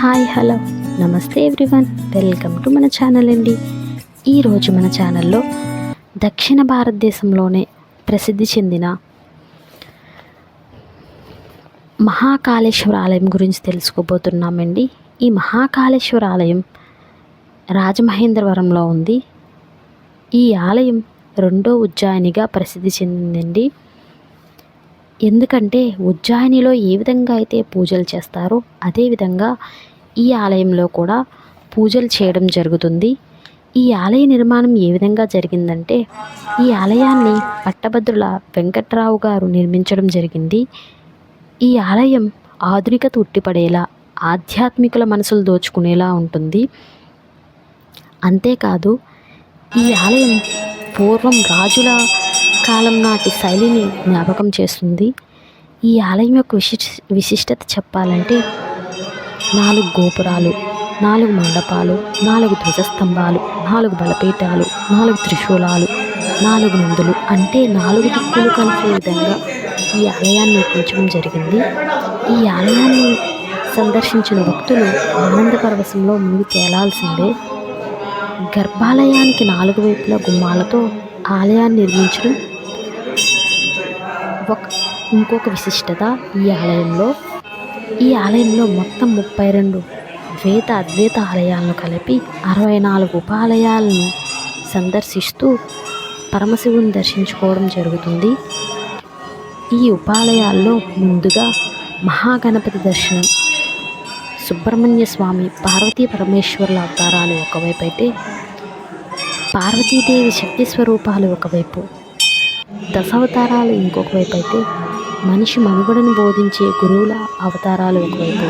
Hi hello. Namaste everyone. Welcome to మన channel అండి. ఈరోజు మన ఛానల్లో దక్షిణ భారతదేశంలోనే ప్రసిద్ధి చెందిన మహాకాళేశ్వర ఆలయం గురించి తెలుసుకోబోతున్నామండి. ఈ మహాకాళేశ్వర ఆలయం రాజమహేంద్రవరంలో ఉంది. ఈ ఆలయం రెండో ఉజ్జాయినిగా ప్రసిద్ధి చెందిందండి. ఎందుకంటే ఉజ్జాయినిలో ఏ విధంగా అయితే పూజలు చేస్తారో అదేవిధంగా ఈ ఆలయంలో కూడా పూజలు చేయడం జరుగుతుంది. ఈ ఆలయ నిర్మాణం ఏ విధంగా జరిగిందంటే ఈ ఆలయాన్ని పట్టభద్రుల వెంకట్రావు గారు నిర్మించడం జరిగింది. ఈ ఆలయం ఆధునికత ఉట్టిపడేలా ఆధ్యాత్మికుల మనసులు దోచుకునేలా ఉంటుంది. అంతేకాదు ఈ ఆలయం పూర్వం రాజుల కాలం నాటి శైలిని జ్ఞాపకం చేస్తుంది. ఈ ఆలయం యొక్క విశిష్ విశిష్టత చెప్పాలంటే నాలుగు గోపురాలు నాలుగు మండపాలు నాలుగు ధ్వజస్తంభాలు నాలుగు బలపీఠాలు నాలుగు త్రిశూలాలు నాలుగు నందులు అంటే నాలుగు దిక్కులు కలిసే విధంగా ఈ ఆలయాన్ని నిర్మించడం జరిగింది. ఈ ఆలయాన్ని సందర్శించిన భక్తులు ఆనంద పరవశంలో ముందు తేలాల్సిందే. గర్భాలయానికి నాలుగు వైపుల గుమ్మాలతో ఆలయాన్ని నిర్మించడం ఒక ఇంకొక విశిష్టత ఈ ఆలయంలో. ఈ ఆలయంలో మొత్తం ముప్పై రెండు ద్వైత అద్వైత ఆలయాలను కలిపి అరవై నాలుగు ఉపాలయాలను సందర్శిస్తూ పరమశివుని దర్శించుకోవడం జరుగుతుంది. ఈ ఉపాలయాల్లో ముందుగా మహాగణపతి దర్శనం సుబ్రహ్మణ్య స్వామి పార్వతీ పరమేశ్వరుల అవతారాలు ఒకవైపు అయితే పార్వతీదేవి శక్తి స్వరూపాలు ఒకవైపు దశావతారాలు ఇంకొక వైపు అయితే మనిషి మనుగడను బోధించే గురువుల అవతారాలు ఒకవైపు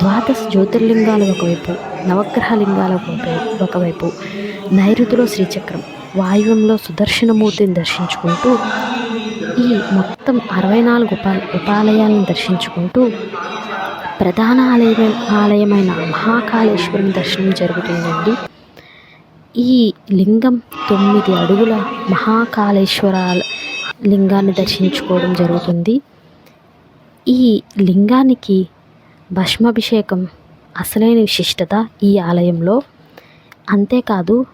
ద్వాదశ జ్యోతిర్లింగాలు ఒకవైపు నవగ్రహ లింగాల ఒకవైపు ఒకవైపు నైరుతిలో శ్రీచక్రం వాయువ్యంలో సుదర్శనమూర్తిని దర్శించుకుంటూ ఈ మొత్తం అరవై నాలుగు ఉపా ఉపాలయాలను దర్శించుకుంటూ ప్రధాన ఆలయం ఆలయమైన మహాకాళేశ్వరం దర్శనం జరుగుతుందండి. ఈ లింగం తొమ్మిది అడుగుల మహాకాళేశ్వర లింగాన్ని దర్శించుకోవడం జరుగుతుంది. ఈ లింగానికి భస్మాభిషేకం అసలైన విశిష్టత ఈ ఆలయంలో. అంతేకాదు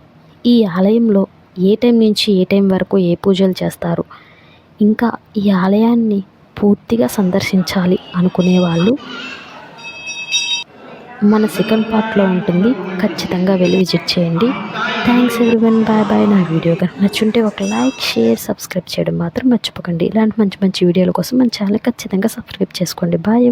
ఈ ఆలయంలో ఏ టైం నుంచి ఏ టైం వరకు ఏ పూజలు చేస్తారు? ఇంకా ఈ ఆలయాన్ని పూర్తిగా సందర్శించాలి అనుకునే వాళ్ళు మన సెకండ్ పార్ట్లో ఉంటుంది. ఖచ్చితంగా వెళ్ళి విజిట్ చేయండి. థ్యాంక్స్ ఎవ్రీవన్ బాయ్ బాయ్ నా వీడియో కనుక నచ్చుంటే ఒక లైక్ షేర్ సబ్స్క్రైబ్ చేయడం మాత్రం మర్చిపోకండి. ఇలాంటి మంచి మంచి వీడియోల కోసం మన ఛానల్ ఖచ్చితంగా సబ్స్క్రైబ్ చేసుకోండి. బాయ్